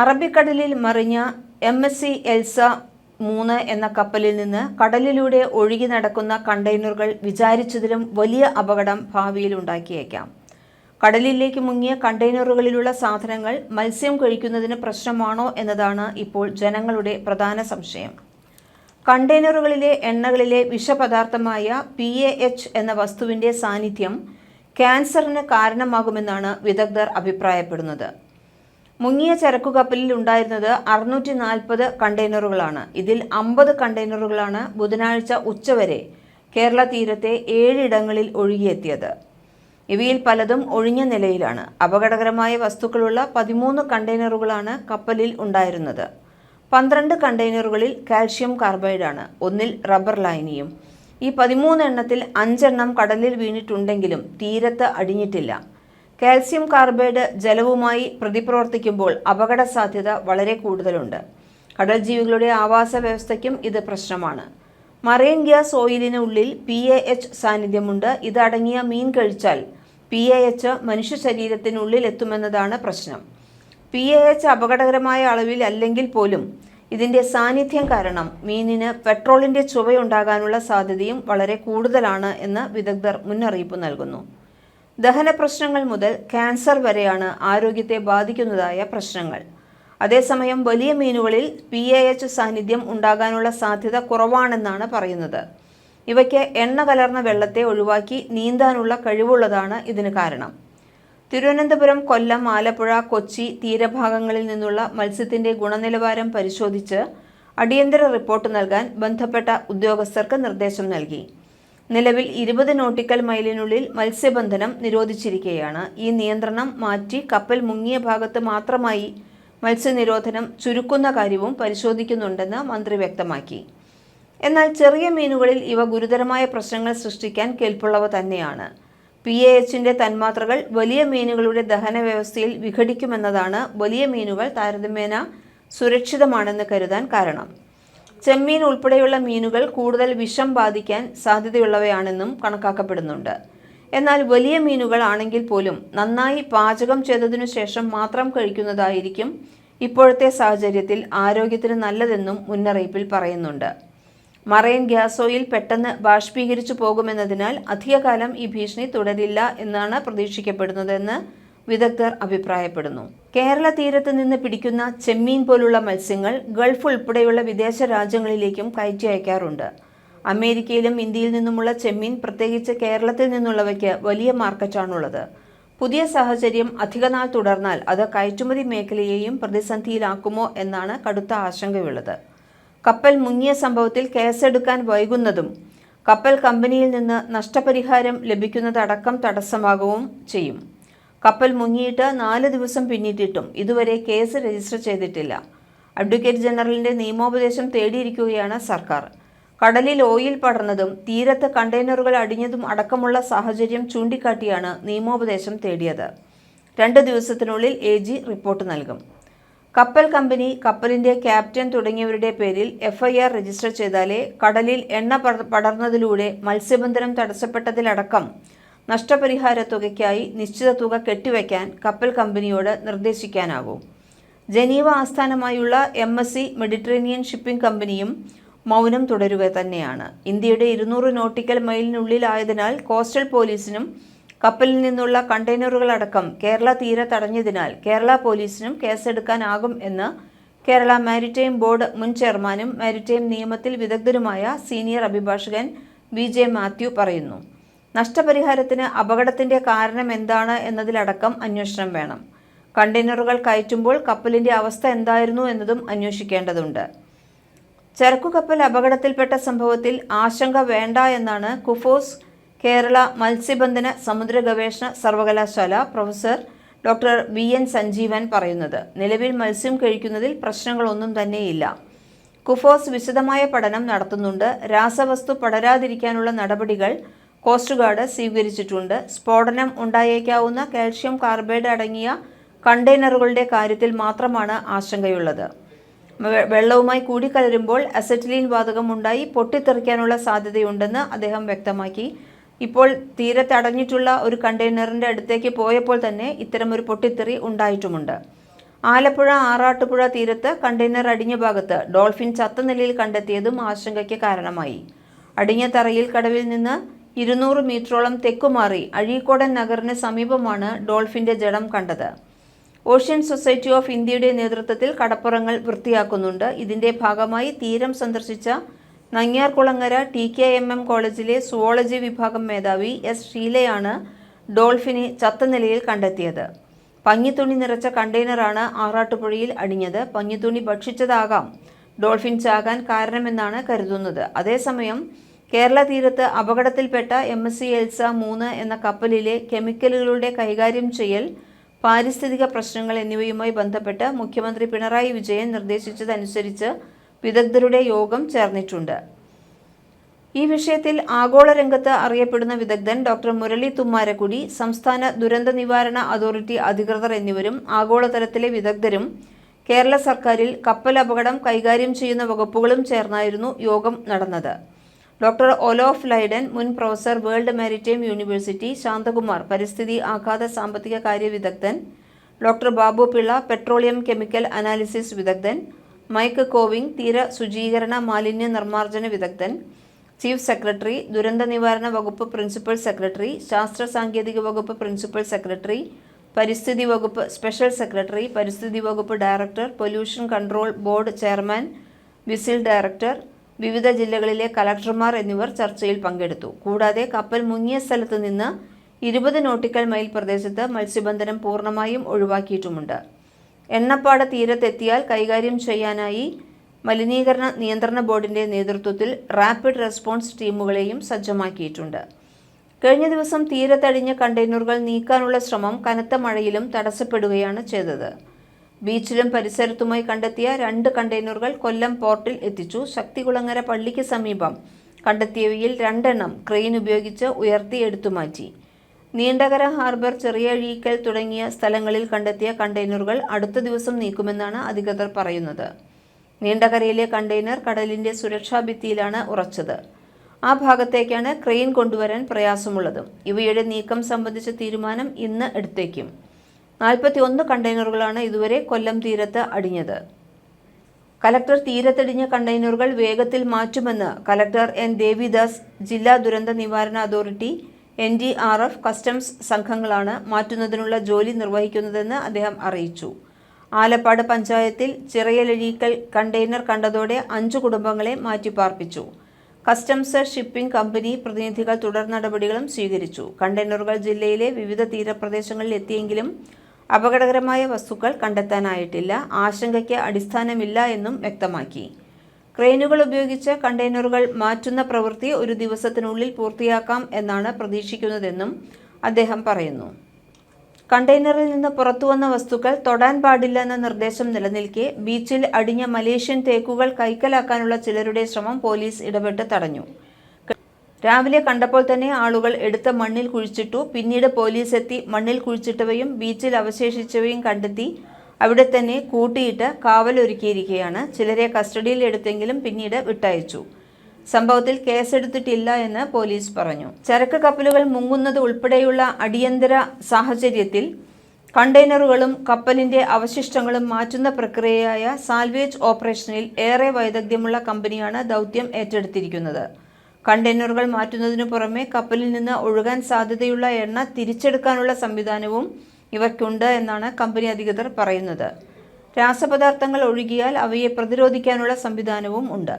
അറബിക്കടലിൽ മറിഞ്ഞ M S C Elsa മൂന്ന് എന്ന കപ്പലിൽ നിന്ന് കടലിലൂടെ ഒഴുകി നടക്കുന്ന കണ്ടെയ്നറുകൾ വിചാരിച്ചതിലും വലിയ അപകടം ഭാവിയിൽ ഉണ്ടാക്കിയേക്കാം. കടലിലേക്ക് മുങ്ങിയ കണ്ടെയ്നറുകളിലുള്ള സാധനങ്ങൾ മത്സ്യം കഴിക്കുന്നതിന് പ്രശ്നമാണോ എന്നതാണ് ഇപ്പോൾ ജനങ്ങളുടെ പ്രധാന സംശയം. കണ്ടെയ്നറുകളിലെ എണ്ണകളിലെ വിഷപദാർത്ഥമായ പി എ എച്ച് എന്ന വസ്തുവിന്റെ സാന്നിധ്യം ക്യാൻസറിന് കാരണമാകുമെന്നാണ് വിദഗ്ധർ അഭിപ്രായപ്പെടുന്നത്. മുങ്ങിയ ചരക്കു കപ്പലിൽ ഉണ്ടായിരുന്നത് അറുന്നൂറ്റി നാൽപ്പത് കണ്ടെയ്നറുകളാണ്. ഇതിൽ അമ്പത് കണ്ടെയ്നറുകളാണ് ബുധനാഴ്ച ഉച്ചവരെ കേരള തീരത്തെ ഏഴിടങ്ങളിൽ ഒഴുകിയെത്തിയത്. ഇവയിൽ പലതും ഒഴിഞ്ഞ നിലയിലാണ്. അപകടകരമായ വസ്തുക്കളുള്ള പതിമൂന്ന് കണ്ടെയ്നറുകളാണ് കപ്പലിൽ ഉണ്ടായിരുന്നത്. പന്ത്രണ്ട് കണ്ടെയ്നറുകളിൽ കാൽഷ്യം കാർബൈഡാണ് ഒന്നിൽ റബ്ബർ ലൈനിയും ഈ പതിമൂന്ന് എണ്ണത്തിൽ അഞ്ചെണ്ണം കടലിൽ വീണിട്ടുണ്ടെങ്കിലും തീരത്ത് അടിഞ്ഞിട്ടില്ല. കാൽസ്യം കാർബൈഡ് ജലവുമായി പ്രതിപ്രവർത്തിക്കുമ്പോൾ അപകട സാധ്യത വളരെ കൂടുതലുണ്ട്. കടൽ ജീവികളുടെ ആവാസ വ്യവസ്ഥയ്ക്കും ഇത് പ്രശ്നമാണ്. മറൈൻ ഗ്യാസ് ഓയിലിന് ഉള്ളിൽ പി എ എച്ച് സാന്നിധ്യമുണ്ട്. ഇതടങ്ങിയ മീൻ കഴിച്ചാൽ പി എ എച്ച് മനുഷ്യ ശരീരത്തിനുള്ളിൽ എത്തുമെന്നതാണ് പ്രശ്നം. പി എ എച്ച് അപകടകരമായ അളവിൽ അല്ലെങ്കിൽ പോലും ഇതിന്റെ സാന്നിധ്യം കാരണം മീനിന് പെട്രോളിന്റെ ചുവയുണ്ടാകാനുള്ള സാധ്യതയും വളരെ കൂടുതലാണ് എന്ന് വിദഗ്ധർ മുന്നറിയിപ്പ് നൽകുന്നു. ദഹന പ്രശ്നങ്ങൾ മുതൽ ക്യാൻസർ വരെയാണ് ആരോഗ്യത്തെ ബാധിക്കുന്നതായ പ്രശ്നങ്ങൾ. അതേസമയം വലിയ മീനുകളിൽ പി എ എച്ച് സാന്നിധ്യം ഉണ്ടാകാനുള്ള സാധ്യത കുറവാണെന്നാണ് പറയുന്നത്. ഇവയ്ക്ക് എണ്ണ കലർന്ന വെള്ളത്തെ ഒഴിവാക്കി നീന്താനുള്ള കഴിവുള്ളതാണ് ഇതിന് കാരണം. തിരുവനന്തപുരം കൊല്ലം ആലപ്പുഴ കൊച്ചി തീരഭാഗങ്ങളിൽ നിന്നുള്ള മത്സ്യത്തിന്റെ ഗുണനിലവാരം പരിശോധിച്ച് അടിയന്തര റിപ്പോർട്ട് നൽകാൻ ബന്ധപ്പെട്ട ഉദ്യോഗസ്ഥർക്ക് നിർദ്ദേശം നൽകി. നിലവിൽ ഇരുപത് നോട്ടിക്കൽ മൈലിനുള്ളിൽ മത്സ്യബന്ധനം നിരോധിച്ചിരിക്കുകയാണ് ഈ നിയന്ത്രണം മാറ്റി കപ്പൽ മുങ്ങിയ ഭാഗത്ത് മാത്രമായി മത്സ്യനിരോധനം ചുരുക്കുന്ന കാര്യവും പരിശോധിക്കുന്നുണ്ടെന്ന് മന്ത്രി വ്യക്തമാക്കി. എന്നാൽ ചെറിയ മീനുകളിൽ ഇവ ഗുരുതരമായ പ്രശ്നങ്ങൾ സൃഷ്ടിക്കാൻ കേൾപ്പുള്ളവ തന്നെയാണ്. പി എ എച്ചിന്റെ തന്മാത്രകൾ വലിയ മീനുകളുടെ ദഹന വ്യവസ്ഥയിൽ വിഘടിക്കുമെന്നതാണ് വലിയ മീനുകൾ താരതമ്യേന സുരക്ഷിതമാണെന്ന് കരുതാൻ കാരണം. ചെമ്മീൻ ഉൾപ്പെടെയുള്ള മീനുകൾ കൂടുതൽ വിഷം ബാധിക്കാൻ സാധ്യതയുള്ളവയാണെന്നും കണക്കാക്കപ്പെടുന്നുണ്ട്. എന്നാൽ വലിയ മീനുകൾ ആണെങ്കിൽ പോലും നന്നായി പാചകം ചെയ്തതിനു ശേഷം മാത്രം കഴിക്കുന്നതായിരിക്കും ഇപ്പോഴത്തെ സാഹചര്യത്തിൽ ആരോഗ്യത്തിന് നല്ലതെന്നും മുന്നറിയിപ്പിൽ പറയുന്നുണ്ട്. മറൈൻ ഗ്യാസ് ഓയിൽ പെട്ടെന്ന് ബാഷ്പീകരിച്ചു പോകുമെന്നതിനാൽ അധികകാലം ഈ ഭീഷണി തുടരില്ല എന്നാണ് പ്രതീക്ഷിക്കപ്പെടുന്നതെന്ന് വിദഗ്ധർ അഭിപ്രായപ്പെടുന്നു. കേരള തീരത്ത് നിന്ന് പിടിക്കുന്ന ചെമ്മീൻ പോലുള്ള മത്സ്യങ്ങൾ ഗൾഫ് ഉൾപ്പെടെയുള്ള വിദേശ രാജ്യങ്ങളിലേക്കും കയറ്റി അയക്കാറുണ്ട്. അമേരിക്കയിലും ഇന്ത്യയിൽ നിന്നുമുള്ള ചെമ്മീൻ പ്രത്യേകിച്ച് കേരളത്തിൽ നിന്നുള്ളവയ്ക്ക് വലിയ മാർക്കറ്റാണുള്ളത്. പുതിയ സാഹചര്യം അധികനാൾ തുടർന്നാൽ അത് കയറ്റുമതി മേഖലയെയും പ്രതിസന്ധിയിലാക്കുമോ എന്നാണ് കടുത്ത ആശങ്കയുള്ളത്. കപ്പൽ മുങ്ങിയ സംഭവത്തിൽ കേസെടുക്കാൻ വൈകുന്നതും കപ്പൽ കമ്പനിയിൽ നിന്ന് നഷ്ടപരിഹാരം ലഭിക്കുന്നതടക്കം തടസ്സമാകുകയും ചെയ്യും. കപ്പൽ മുങ്ങിയിട്ട് നാല് ദിവസം പിന്നിട്ടിട്ടും ഇതുവരെ കേസ് രജിസ്റ്റർ ചെയ്തിട്ടില്ല. അഡ്വക്കേറ്റ് ജനറലിന്റെ നിയമോപദേശം തേടിയിരിക്കുകയാണ് സർക്കാർ. കടലിൽ ഓയിൽ പടർന്നതും തീരത്ത് കണ്ടെയ്നറുകൾ അടിഞ്ഞതും അടക്കമുള്ള സാഹചര്യം ചൂണ്ടിക്കാട്ടിയാണ് നിയമോപദേശം തേടിയത്. രണ്ട് ദിവസത്തിനുള്ളിൽ എ ജി റിപ്പോർട്ട് നൽകും. കപ്പൽ കമ്പനി കപ്പലിന്റെ ക്യാപ്റ്റൻ തുടങ്ങിയവരുടെ പേരിൽ എഫ്ഐആർ രജിസ്റ്റർ ചെയ്താലേ കടലിൽ എണ്ണ പട- പടർന്നതിലൂടെ മത്സ്യബന്ധനം തടസ്സപ്പെട്ടതിലടക്കം നഷ്ടപരിഹാര തുകയ്ക്കായി നിശ്ചിത തുക കെട്ടിവയ്ക്കാൻ കപ്പൽ കമ്പനിയോട് നിർദ്ദേശിക്കാനാകും ജനീവ ആസ്ഥാനമായുള്ള M S C Mediterranean shipping കമ്പനിയും മൗനം തുടരുക തന്നെയാണ്. ഇന്ത്യയുടെ ഇരുന്നൂറ് നോട്ടിക്കൽ മൈലിനുള്ളിലായതിനാൽ കോസ്റ്റൽ പോലീസിനും കപ്പലിൽ നിന്നുള്ള കണ്ടെയ്നറുകളടക്കം കേരള തീരെ തടഞ്ഞതിനാൽ കേരള പോലീസിനും കേസെടുക്കാനാകും എന്ന് കേരള മാരിടൈം ബോർഡ് മുൻ ചെയർമാനും മാരിടൈം നിയമത്തിൽ വിദഗ്ധരുമായ സീനിയർ അഭിഭാഷകൻ വി ജെ മാത്യു പറയുന്നു. നഷ്ടപരിഹാരത്തിന് അപകടത്തിന്റെ കാരണം എന്താണ് എന്നതിലടക്കം അന്വേഷണം വേണം. കണ്ടെയ്നറുകൾ കയറ്റുമ്പോൾ കപ്പലിന്റെ അവസ്ഥ എന്തായിരുന്നു എന്നതും അന്വേഷിക്കേണ്ടതുണ്ട്. ചരക്കുകപ്പൽ അപകടത്തിൽപ്പെട്ട സംഭവത്തിൽ ആശങ്ക വേണ്ട എന്നാണ് കുഫോസ് കേരള മത്സ്യബന്ധന സമുദ്ര ഗവേഷണ സർവകലാശാല professor doctor V. N. Sanjeevan പറയുന്നത്. നിലവിൽ മത്സ്യം കഴിക്കുന്നതിൽ പ്രശ്നങ്ങളൊന്നും തന്നെയില്ല. കുഫോസ് വിശദമായ പഠനം നടത്തുന്നുണ്ട്. രാസവസ്തു പടരാതിരിക്കാനുള്ള നടപടികൾ കോസ്റ്റ് ഗാർഡ് സ്വീകരിച്ചിട്ടുണ്ട്. സ്ഫോടനം ഉണ്ടായേക്കാവുന്ന കാൽഷ്യം കാർബൈഡ് അടങ്ങിയ കണ്ടെയ്നറുകളുടെ കാര്യത്തിൽ മാത്രമാണ് ആശങ്കയുള്ളത്. വെള്ളവുമായി കൂടിക്കലരുമ്പോൾ അസറ്റിലീൻ വാതകം ഉണ്ടായി പൊട്ടിത്തെറിക്കാനുള്ള സാധ്യതയുണ്ടെന്ന് അദ്ദേഹം വ്യക്തമാക്കി. ഇപ്പോൾ തീരത്തടഞ്ഞിട്ടുള്ള ഒരു കണ്ടെയ്നറിന്റെ അടുത്തേക്ക് പോയപ്പോൾ തന്നെ ഇത്തരമൊരു പൊട്ടിത്തെറി ഉണ്ടായിട്ടുമുണ്ട്. ആലപ്പുഴ ആറാട്ടുപുഴ തീരത്ത് കണ്ടെയ്നർ അടിഞ്ഞ ഭാഗത്ത് ഡോൾഫിൻ ചത്ത നിലയിൽ കണ്ടെത്തിയതും ആശങ്കയ്ക്ക് കാരണമായി. അടിഞ്ഞ തറയിൽ കടവിൽ നിന്ന് ഇരുന്നൂറ് മീറ്ററോളം തെക്കുമാറി അഴീക്കോടൻ നഗറിന് സമീപമാണ് ഡോൾഫിന്റെ ജഡം കണ്ടത്. ഓഷ്യൻ സൊസൈറ്റി ഓഫ് ഇന്ത്യയുടെ നേതൃത്വത്തിൽ കടപ്പുറങ്ങൾ വൃത്തിയാക്കുന്നുണ്ട്. ഇതിന്റെ ഭാഗമായി തീരം സന്ദർശിച്ച Nangiarkulangara T K M M കോളേജിലെ സുവോളജി വിഭാഗം മേധാവി എസ് ഷീലയാണ് ഡോൾഫിനെ ചത്ത നിലയിൽ കണ്ടെത്തിയത്. പഞ്ഞിത്തുണി നിറച്ച കണ്ടെയ്നറാണ് ആറാട്ടുപുഴയിൽ അടിഞ്ഞത്. പഞ്ഞിത്തുണി ഭക്ഷിച്ചതാകാം. ഡോൾഫിൻ ചാകാൻ കാരണമെന്നാണ് കരുതുന്നത്. അതേസമയം കേരള തീരത്ത് അപകടത്തിൽപ്പെട്ട എം എസ് സി എൽസ മൂന്ന് എന്ന കപ്പലിലെ കെമിക്കലുകളുടെ കൈകാര്യം ചെയ്യൽ പാരിസ്ഥിതിക പ്രശ്നങ്ങൾ എന്നിവയുമായി ബന്ധപ്പെട്ട് മുഖ്യമന്ത്രി പിണറായി വിജയൻ നിർദ്ദേശിച്ചതനുസരിച്ച് വിദഗ്ധരുടെ യോഗം ചേർന്നിട്ടുണ്ട്. ഈ വിഷയത്തിൽ ആഗോള രംഗത്ത് അറിയപ്പെടുന്ന വിദഗ്ധൻ ഡോക്ടർ മുരളി തുമ്മാരക്കുടി സംസ്ഥാന ദുരന്ത നിവാരണ അതോറിറ്റി അധികൃതർ എന്നിവരും ആഗോളതലത്തിലെ വിദഗ്ധരും കേരള സർക്കാരിൽ കപ്പൽ അപകടം കൈകാര്യം ചെയ്യുന്ന വകുപ്പുകളും ചേർന്നായിരുന്നു യോഗം നടന്നത്. ഡോക്ടർ ഒലോഫ് ലൈഡൻ മുൻ professor world maritime university Shanthakumar പരിസ്ഥിതി ആഘാത സാമ്പത്തിക കാര്യ വിദഗ്ധൻ doctor Babu Pillai petroleum chemical analysis വിദഗ്ധൻ മൈക്ക് കോവിംഗ് തീര ശുചീകരണ മാലിന്യ നിർമ്മാർജന വിദഗ്ധൻ ചീഫ് സെക്രട്ടറി ദുരന്ത നിവാരണ വകുപ്പ് പ്രിൻസിപ്പൽ സെക്രട്ടറി ശാസ്ത്ര സാങ്കേതിക വകുപ്പ് പ്രിൻസിപ്പൽ സെക്രട്ടറി പരിസ്ഥിതി വകുപ്പ് സ്പെഷ്യൽ സെക്രട്ടറി പരിസ്ഥിതി വകുപ്പ് director pollution control board chairman VISL director വിവിധ ജില്ലകളിലെ കലക്ടർമാർ എന്നിവർ ചർച്ചയിൽ പങ്കെടുത്തു. കൂടാതെ കപ്പൽ മുങ്ങിയ സ്ഥലത്ത് നിന്ന് ഇരുപത് നോട്ടിക്കൽ മൈൽ പ്രദേശത്ത് മത്സ്യബന്ധനം പൂർണമായും ഒഴിവാക്കിയിട്ടുമുണ്ട്. എണ്ണപ്പാട തീരത്തെത്തിയാൽ കൈകാര്യം ചെയ്യാനായി മലിനീകരണ നിയന്ത്രണ ബോർഡിന്റെ നേതൃത്വത്തിൽ റാപ്പിഡ് റെസ്പോൺസ് ടീമുകളെയും സജ്ജമാക്കിയിട്ടുണ്ട്. കഴിഞ്ഞ ദിവസം തീരത്തടിഞ്ഞ കണ്ടെയ്നറുകൾ നീക്കാനുള്ള ശ്രമം കനത്ത മഴയിലും തടസ്സപ്പെടുകയാണ് ചെയ്തത്. ബീച്ചിലും പരിസരത്തുമായി കണ്ടെത്തിയ രണ്ട് കണ്ടെയ്നറുകൾ കൊല്ലം പോർട്ടിൽ എത്തിച്ചു. ശക്തികുളങ്ങര പള്ളിക്ക് സമീപം കണ്ടെത്തിയവയിൽ രണ്ടെണ്ണം ക്രെയിൻ ഉപയോഗിച്ച് ഉയർത്തി എടുത്തു മാറ്റി. നീണ്ടകര ഹാർബർ ചെറിയ അഴീക്കൽ തുടങ്ങിയ സ്ഥലങ്ങളിൽ കണ്ടെത്തിയ കണ്ടെയ്നറുകൾ അടുത്ത ദിവസം നീക്കുമെന്നാണ് അധികൃതർ പറയുന്നത്. നീണ്ടകരയിലെ കണ്ടെയ്നർ കടലിന്റെ സുരക്ഷാ ഭിത്തിയിലാണ് ഉറച്ചത്. ആ ഭാഗത്തേക്കാണ് ക്രെയിൻ കൊണ്ടുവരാൻ പ്രയാസമുള്ളതും. ഇവയുടെ നീക്കം സംബന്ധിച്ച തീരുമാനം ഇന്ന് എടുത്തേക്കും. നാൽപ്പത്തി ഒന്ന് കണ്ടെയ്നറുകളാണ് ഇതുവരെ കൊല്ലം തീരത്ത് അടിഞ്ഞത്. കലക്ടർ തീരത്തടിഞ്ഞ കണ്ടെയ്നറുകൾ വേഗത്തിൽ മാറ്റുമെന്ന് കലക്ടർ എൻ. ദേവിദാസ് ജില്ലാ ദുരന്ത നിവാരണ authority N. D. R. F. Customs സംഘങ്ങളാണ് മാറ്റുന്നതിനുള്ള ജോലി നിർവഹിക്കുന്നതെന്ന് അദ്ദേഹം അറിയിച്ചു. ആലപ്പാട് പഞ്ചായത്തിൽ ചിറയലഴീക്കൽ കണ്ടെയ്നർ കണ്ടതോടെ അഞ്ചു കുടുംബങ്ങളെ മാറ്റിപ്പാർപ്പിച്ചു. കസ്റ്റംസ് ഷിപ്പിംഗ് കമ്പനി പ്രതിനിധികൾ തുടർ നടപടികളും സ്വീകരിച്ചു. കണ്ടെയ്നറുകൾ ജില്ലയിലെ വിവിധ തീരപ്രദേശങ്ങളിൽ എത്തിയെങ്കിലും അപകടകരമായ വസ്തുക്കൾ കണ്ടെത്താനായിട്ടില്ല ആശങ്കയ്ക്ക് അടിസ്ഥാനമില്ല എന്നും വ്യക്തമാക്കി. ക്രെയിനുകൾ ഉപയോഗിച്ച് കണ്ടെയ്നറുകൾ മാറ്റുന്ന പ്രവൃത്തി ഒരു ദിവസത്തിനുള്ളിൽ പൂർത്തിയാക്കാം എന്നാണ് പ്രതീക്ഷിക്കുന്നതെന്നും അദ്ദേഹം പറയുന്നു. കണ്ടെയ്നറിൽ നിന്ന് പുറത്തുവന്ന വസ്തുക്കൾ തൊടാൻ പാടില്ല എന്ന നിർദ്ദേശം നിലനിൽക്കെ ബീച്ചിൽ അടിഞ്ഞ മലേഷ്യൻ തേക്കുകൾ കൈക്കലാക്കാനുള്ള ചിലരുടെ ശ്രമം പോലീസ് ഇടപെട്ട് തടഞ്ഞു. രാവിലെ കണ്ടപ്പോൾ തന്നെ ആളുകൾ എടുത്ത മണ്ണിൽ കുഴിച്ചിട്ടു. പിന്നീട് പോലീസ് എത്തി. മണ്ണിൽ കുഴിച്ചിട്ടവയും ബീച്ചിൽ അവശേഷിച്ചവയും കണ്ടെത്തി. അവിടെ തന്നെ കൂട്ടിയിട്ട് കാവലൊരുക്കിയിരിക്കുകയാണ് ചിലരെ കസ്റ്റഡിയിൽ എടുത്തെങ്കിലും പിന്നീട് വിട്ടയച്ചു. സംഭവത്തിൽ കേസെടുത്തിട്ടില്ല എന്ന് പോലീസ് പറഞ്ഞു. ചരക്ക് കപ്പലുകൾ മുങ്ങുന്നത് ഉൾപ്പെടെയുള്ള അടിയന്തര സാഹചര്യത്തിൽ കണ്ടെയ്നറുകളും കപ്പലിന്റെ അവശിഷ്ടങ്ങളും മാറ്റുന്ന പ്രക്രിയയായ സാൽവേജ് ഓപ്പറേഷനിൽ ഏറെ വൈദഗ്ധ്യമുള്ള കമ്പനിയാണ് ദൗത്യം ഏറ്റെടുത്തിരിക്കുന്നത്. കണ്ടെയ്നറുകൾ മാറ്റുന്നതിനു പുറമെ കപ്പലിൽ നിന്ന് ഒഴുകാൻ സാധ്യതയുള്ള എണ്ണ തിരിച്ചെടുക്കാനുള്ള സംവിധാനവും ഇവയ്ക്കുണ്ട് എന്നാണ് കമ്പനി അധികൃതർ പറയുന്നത്. രാസപദാർത്ഥങ്ങൾ ഒഴുകിയാൽ അവയെ പ്രതിരോധിക്കാനുള്ള സംവിധാനവും ഉണ്ട്.